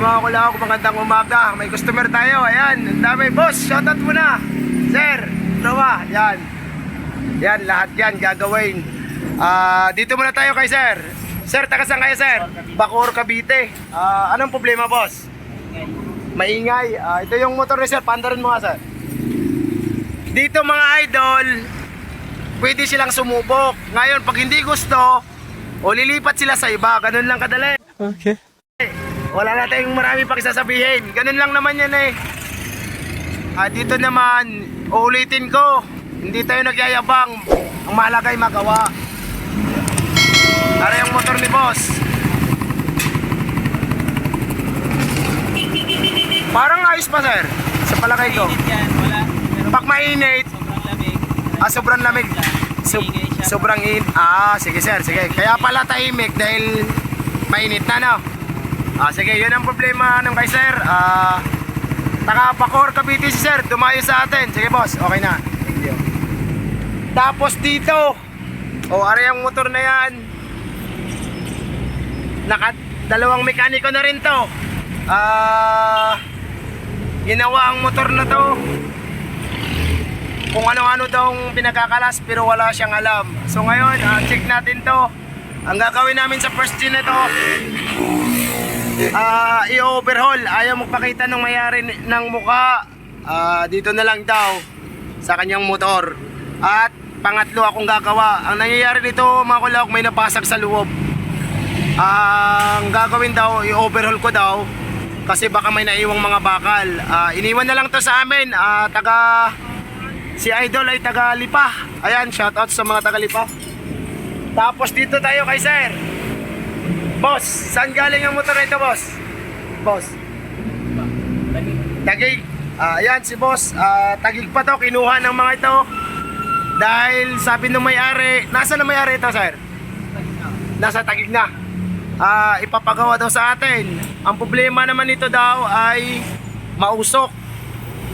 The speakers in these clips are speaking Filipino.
mga kula ako, magandang umaga. May customer tayo, ayan. Ang dami. Boss, shoutout muna. Sir, Noah, yan. Yan, lahat yan gagawin. Ah, dito muna tayo kay sir. Sir, taga saan kayo, sir? Bacoor, Cavite. Ah, anong problema, boss? Maingay. Ah, ito yung motor ni sir. Pandarin mo nga, sir. Dito mga idol, pwede silang sumubok. Ngayon, pag hindi gusto, o lilipat sila sa iba. Ganun lang kadali. Okay. Wala na tayong marami pang sasabihin. Ganun lang naman yan eh. Ah, dito naman, uulitin ko. Hindi tayo nagyayabang. Ang mahalaga ay magawa. Para yung motor ni boss. Parang ayos pa sir. Sa palagay ko. Pag mainit, sobrang lamig. ah, sobrang lamig. Siya. sobrang in. Ah, sige sir, sige. Kaya pala tahimik dahil mainit na no. Ah, sige, yun ang problema ng kay sir. Ah, taga Bacoor, Cavite si sir. Dumayo sa atin. Sige boss, okay na. Thank you. Tapos dito, o oh, yung motor na yan. Naka, dalawang mekaniko na rin to. Ah, ginawa ang motor na to kung ano-ano daw ang pinagkakalas pero wala siyang alam. So ngayon, ah, check natin to. Ang gagawin namin sa first gen na to, ah, i-overhaul. Ayaw magpakita ng mayari ng muka. Ah, dito na lang daw sa kanyang motor. At pangatlo akong gagawa. Ang nangyayari dito, mga kulak, may napasag sa loob. ang gagawin daw, i-overhaul ko daw kasi baka may naiwang mga bakal. Ah, iniwan na lang to sa amin. Ah, taga Si Idol ay taga Lipa. Ayan, shout out sa mga taga Lipa. Tapos dito tayo kay Sir. Boss, saan galing ang motor na ito, boss? Boss. Tagig. Ah, ayan si boss. Ah, tagig pa to, kinuha ng mga ito. Dahil sabi ng may-ari, nasa na may-ari ito, sir? Nasa tagig na. Ah, ipapagawa daw sa atin. Ang problema naman nito daw ay mausok.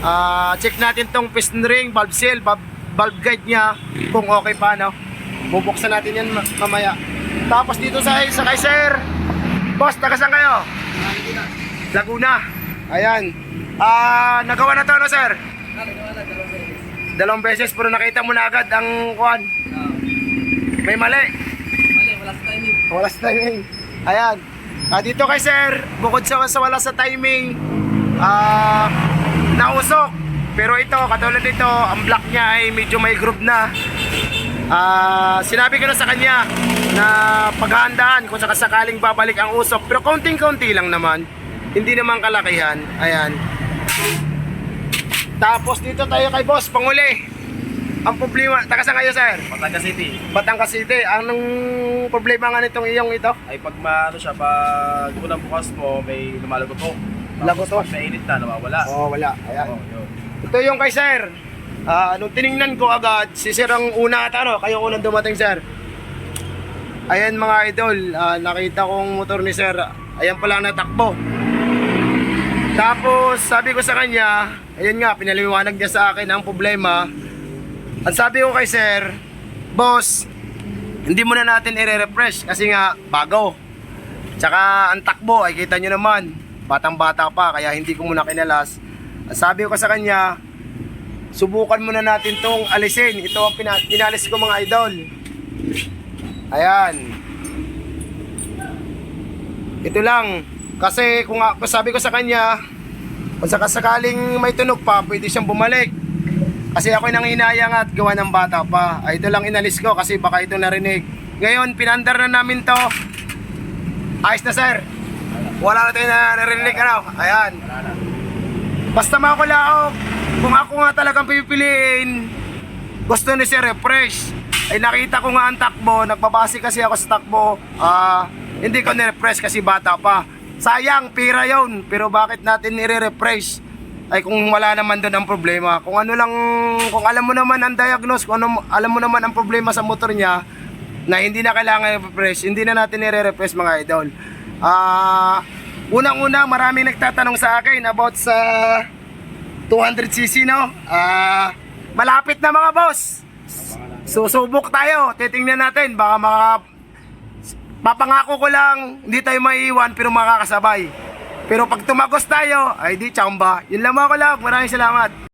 Ah, check natin tong piston ring, valve seal, valve, guide niya kung okay pa no. Bubuksan natin yan ma- mamaya. Tapos dito sa sa kay sir. Boss, taga saan kayo? Laguna. Ayan. Ah, nagawa na to no, sir? Dalawang beses pero nakita mo na agad ang kuan. May mali. Mali, wala sa timing. Wala sa timing. Ayan. Ah, dito kay sir, bukod sa, sa wala sa timing, ah, nausok. Pero ito, katulad dito, ang block niya ay medyo may groove na. Ah, sinabi ko na sa kanya na paghahandaan kung sakasakaling babalik ang usok. Pero konting-konti lang naman. Hindi naman kalakihan. Ayan. Tapos dito tayo kay boss, panguli. Ang problema, taga saan kayo sir? Batangas City Batangas City. Anong problema nga nitong iyong ito? ay pag maano siya, pag unang bukas mo, may lumalagotok. Tapos Lagotok? Pag mainit na, nawawala. Oo, wala. Ayan. Oo, yun. Ito yung kay sir. Ah, nung tiningnan ko agad, si sir ang una at ano, kayo unang dumating sir. Ayan mga idol, ah, nakita kong motor ni sir. Ayan pala natakbo. Tapos sabi ko sa kanya, ayan nga, pinaliwanag niya sa akin ang problema. Ang sabi ko kay sir, boss, hindi muna natin i-refresh kasi nga bago. Tsaka ang takbo ay kita nyo naman, batang bata pa kaya hindi ko muna kinalas. Ang sabi ko sa kanya, subukan muna natin tong alisin. Ito ang pina- pinalis ko mga idol. Ayan. Ito lang. Kasi kung, sabi ko sa kanya, kung sakasakaling may tunog pa, pwede siyang bumalik. Kasi ako nang inayang at gawa ng bata pa. Ay, ito lang inalis ko kasi baka ito narinig. Ngayon, pinandar na namin to. Ayos na sir. Wala na tayo na narinig ano. Ayan. Basta makakulaok, kung ako nga talagang pipiliin, gusto ni Sir refresh. Ay nakita ko nga ang takbo, nagbabase kasi ako sa takbo. Ah, hindi ko ni-refresh kasi bata pa. Sayang, pira yon. Pero bakit natin nire-refresh? Ay kung wala naman doon ang problema. Kung ano lang, kung alam mo naman ang diagnose, kung ano, alam mo naman ang problema sa motor niya, na hindi na kailangan i-refresh, hindi na natin nire-refresh mga idol. Ah, unang-una, maraming nagtatanong sa akin about sa 200cc no. Ah, malapit na mga boss. Susubok tayo. Titingnan natin baka maka papangako ko lang hindi tayo maiiwan pero makakasabay. Pero pag tumagos tayo, ay di chamba. Yun lang mga kalab. Maraming salamat.